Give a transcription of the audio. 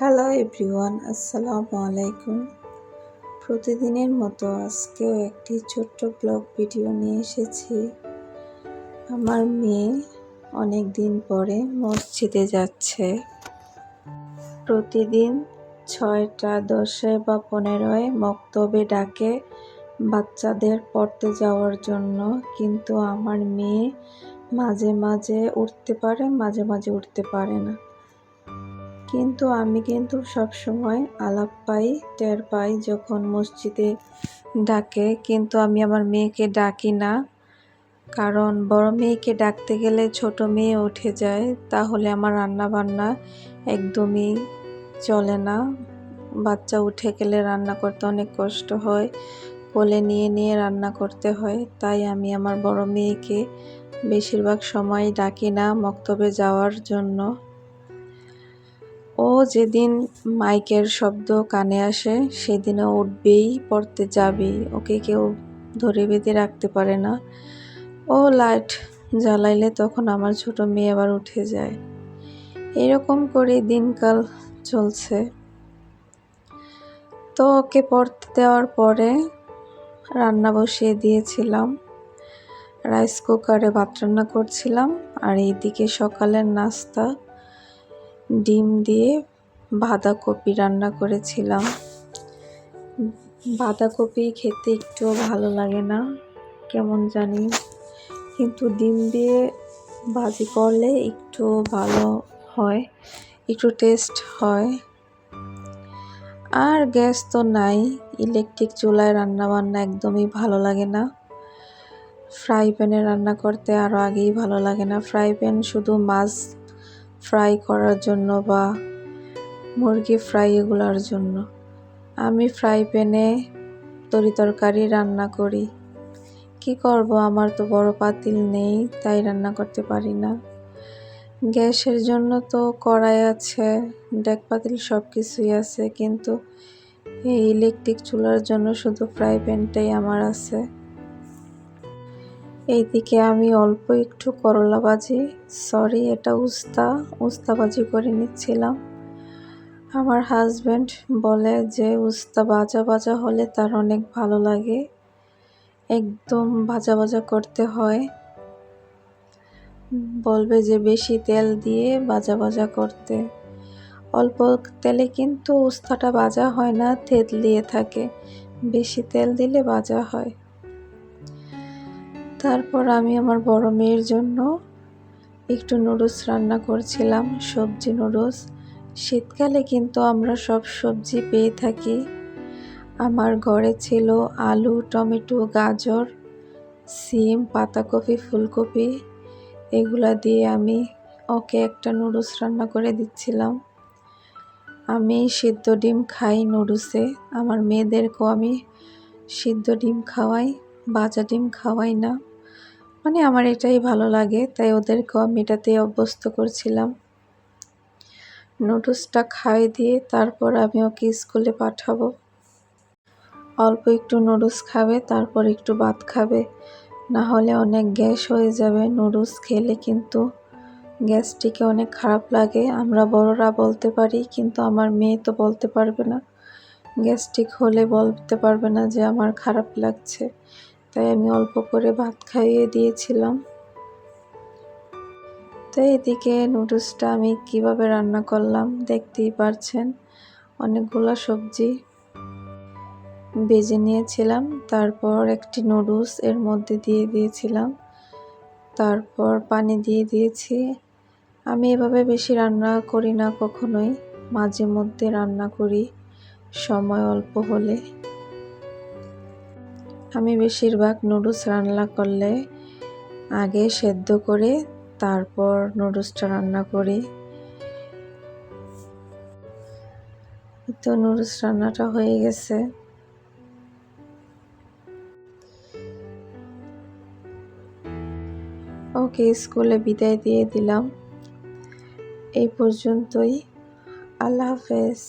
Hello everyone আসসালামু আলাইকুম প্রতিদিনের মতো আজকেও একটি ছোট্ট ব্লগ ভিডিও নিয়ে এসেছি। আমার মেয়ে অনেক দিন পরে মসজিদে যাচ্ছে। প্রতিদিন ছয়টা দশে বা পনেরোয় মক্তবে ডাকে বাচ্চাদের পড়তে যাওয়ার জন্য। কিন্তু আমার মেয়ে মাঝে মাঝে উঠতে পারে, মাঝে মাঝে উঠতে পারে না। কিন্তু আমি কিন্তু সব সময় আলাপ পাই, টের পাই যখন মসজিদে ডাকে। কিন্তু আমি আমার মেয়েকে ডাকি না। কারণ বড় মেয়েকে ডাকতে গেলে ছোট মেয়ে উঠে যায়, তাহলে আমার রান্না বান্না একদমই চলে না। বাচ্চা উঠে গেলে রান্না করতে অনেক কষ্ট হয়, কোলে নিয়ে নিয়ে রান্না করতে হয়। তাই আমি আমার বড় মেয়েকে বেশিরভাগ সময় ডাকি না মক্তবে যাওয়ার জন্য। ও যেদিন মাইকের শব্দ কানে আসে, সেদিনও উঠবেই, পড়তে যাবেই। ওকে কেউ ধরে বেঁধে রাখতে পারে না। ও লাইট জ্বালাইলে তখন আমার ছোট মেয়ে আবার উঠে যায়। এরকম করে দিনকাল চলছে। তো ওকে পড়তে দেওয়ার পরে রান্না বসিয়ে দিয়েছিলাম। রাইস কুকারে ভাত রান্না করছিলাম। আর এইদিকে সকালের নাস্তা ডিম দিয়ে বাঁধাকপি রান্না করেছিলাম। বাঁধাকপি খেতে একটুও ভালো লাগে না, কেমন জানি। কিন্তু ডিম দিয়ে ভাজি করলে একটু ভালো হয়, একটু টেস্ট হয়। আর গ্যাস তো নাই ইলেকট্রিক চুলায় রান্না বান্না একদমই ভালো লাগে না। ফ্রাই প্যানে রান্না করতে আরও আগেই ভালো লাগে না। ফ্রাই প্যান শুধু মাছ ফ্রাই করার জন্য বা মুরগি ফ্রাই এগুলোর জন্য। আমি ফ্রাই প্যানে তরি তরকারি রান্না করি। কি করব? আমার তো বড় পাতিল নেই, তাই রান্না করতে পারি না। গ্যাসের জন্য তো কড়াই আছে, ডেক পাতিল সব কিছুই আছে, কিন্তু এই ইলেকট্রিক চুলার জন্য শুধু ফ্রাই প্যানটাই আমার আছে। এইদিকে আমি অল্প একটু করলা ভাজি। সরি এটা উস্তা উস্তা ভাজি করে নিচ্ছিলাম। আমার হাজব্যান্ড বলে যে, উস্তা ভাজা ভাজা হলে তার অনেক ভালো লাগে। একদম ভাজা ভাজা করতে হয়। বলবে যে, বেশি তেল দিয়ে ভাজা ভাজা করতে। অল্প তেলে কিন্তু উস্তাটা ভাজা হয় না তেল দিয়ে থাকে। বেশি তেল দিলে ভাজা হয়। তারপর আমি আমার বড় মেয়ের জন্য একটু নুডলস রান্না করছিলাম, সবজি নুডলস। শীতকালে কিন্তু আমরা সব সবজি পেয়ে থাকি। আমার ঘরে ছিল আলু, টমেটো, গাজর, সিম, পাতাকপি, ফুলকপি। এগুলা দিয়ে আমি ওকে একটা নুডলস রান্না করে দিচ্ছিলাম। আমি সিদ্ধ ডিম খাই নুডলসে। আমার মেয়েদেরকেও আমি সিদ্ধ ডিম খাওয়াই, বাজা ডিম খাওয়াই না। মানে আমার এটাই ভালো লাগে, তাই ওদেরকেও আমি এটাতে অভ্যস্ত করছিলাম। নুডলসটা খাইয়ে দিয়ে তারপর আমি ওকে স্কুলে পাঠাবো। অল্প একটু নুডলস খাবে, তারপর একটু ভাত খাবে। না হলে অনেক গ্যাস হয়ে যাবে নুডলস খেলে কিন্তু গ্যাসটিকে অনেক খারাপ লাগে। আমরা বড়রা বলতে পারি, কিন্তু আমার মেয়ে তো বলতে পারবে না। গ্যাস্ট্রিক হলে বলতে পারবে না যে আমার খারাপ লাগছে। তাই আমি অল্প করে ভাত খাইয়ে দিয়েছিলাম। তো এদিকে নুডলসটা আমি কীভাবে রান্না করলাম দেখতেই পারছেন, অনেকগুলো সবজি বেজে নিয়েছিলাম, তারপর একটি নুডলস এর মধ্যে দিয়ে দিয়েছিলাম, তারপর পানি দিয়ে দিয়েছি। আমি এভাবে বেশি রান্না করি না কখনোই, মাঝে মধ্যে রান্না করি, সময় অল্প হলে। আমি বেশিরভাগ নুডলস রান্না করলে আগে সেদ্ধ করে তারপর নুডলসটা রান্না করি। তো নুডলস রান্নাটা হয়ে গেছে। ওকে, স্কুলে বিদায় দিয়ে দিলাম। এই পর্যন্তই। আল্লাহ হাফেজ।